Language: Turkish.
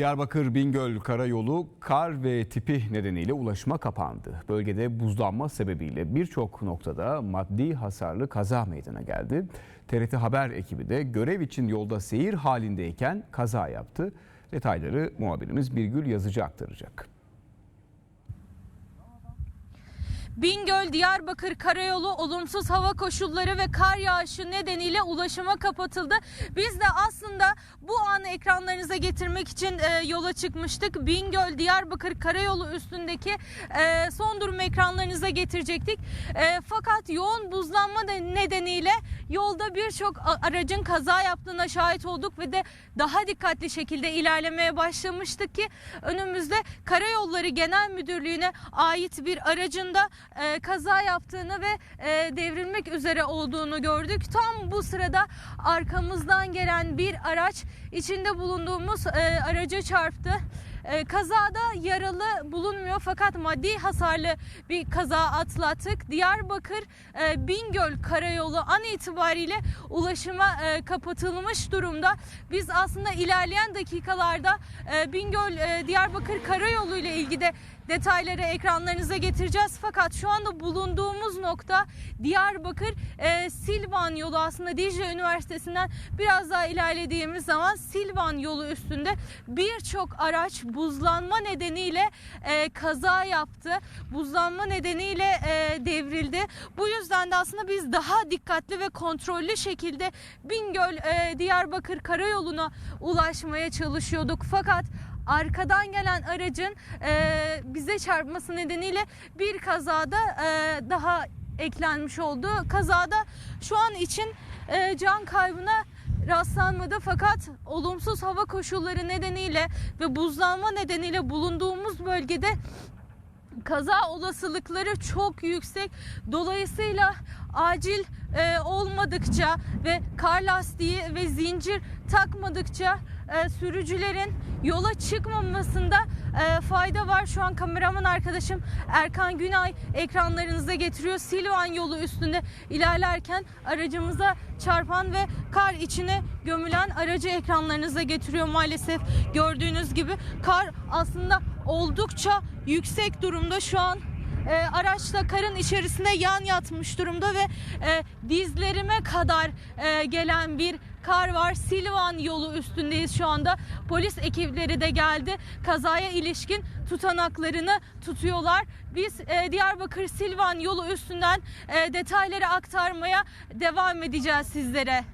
Diyarbakır Bingöl Karayolu kar ve tipi nedeniyle ulaşıma kapandı. Bölgede buzlanma sebebiyle birçok noktada maddi hasarlı kaza meydana geldi. TRT Haber ekibi de görev için yolda seyir halindeyken kaza yaptı. Detayları muhabirimiz Birgül Yazıcı aktaracak. Bingöl Diyarbakır Karayolu olumsuz hava koşulları ve kar yağışı nedeniyle ulaşıma kapatıldı. Biz de aslında bu anı ekranlarınıza getirmek için e, yola çıkmıştık. Bingöl Diyarbakır Karayolu üstündeki e, son durumu ekranlarınıza getirecektik. E, fakat yoğun buzlanma ne- nedeniyle yolda birçok aracın kaza yaptığına şahit olduk ve de daha dikkatli şekilde ilerlemeye başlamıştık ki önümüzde Karayolları Genel Müdürlüğü'ne ait bir aracın da e, kaza yaptığını ve e, devrilmek üzere olduğunu gördük. Tam bu sırada arkamızdan gelen bir araç içinde bulunduğumuz e, araca çarptı. E, kazada yaralı bulunmuyor fakat maddi hasarlı bir kaza atlattık. Diyarbakır e, Bingöl Karayolu an itibariyle ulaşıma e, kapatılmış durumda. Biz aslında ilerleyen dakikalarda e, Bingöl Diyarbakır Karayolu ile ilgili de detayları ekranlarınıza getireceğiz. Fakat şu anda bulunduğumuz nokta Diyarbakır e, Silvan yolu aslında Dicle Üniversitesi'nden biraz daha ilerlediğimiz zaman Silvan yolu üstünde birçok araç buzlanma nedeniyle e, kaza yaptı. Buzlanma nedeniyle e, devrildi. Bu yüzden de aslında biz daha dikkatli ve kontrollü şekilde Bingöl e, Diyarbakır Karayolu'na ulaşmaya çalışıyorduk. Fakat arkadan gelen aracın e, bize çarpması nedeniyle bir kazada e, daha eklenmiş oldu. Kazada şu an için e, can kaybına rastlanmadı fakat olumsuz hava koşulları nedeniyle ve buzlanma nedeniyle bulunduğumuz bölgede kaza olasılıkları çok yüksek. Dolayısıyla acil e, olmadıkça ve kar lastiği ve zincir takmadıkça e, sürücülerin yola çıkmamasında e, fayda var. Şu an kameraman arkadaşım Erkan Günay ekranlarınıza getiriyor. Silvan yolu üstünde ilerlerken aracımıza çarpan ve kar içine gömülen aracı ekranlarınıza getiriyor maalesef. Gördüğünüz gibi kar aslında oldukça yüksek durumda şu an. E, araçla karın içerisinde yan yatmış durumda ve e, dizlerime kadar e, gelen bir kar var. Silvan yolu üstündeyiz şu anda. Polis ekipleri de geldi. Kazaya ilişkin tutanaklarını tutuyorlar. Biz e, Diyarbakır Silvan yolu üstünden e, detayları aktarmaya devam edeceğiz sizlere.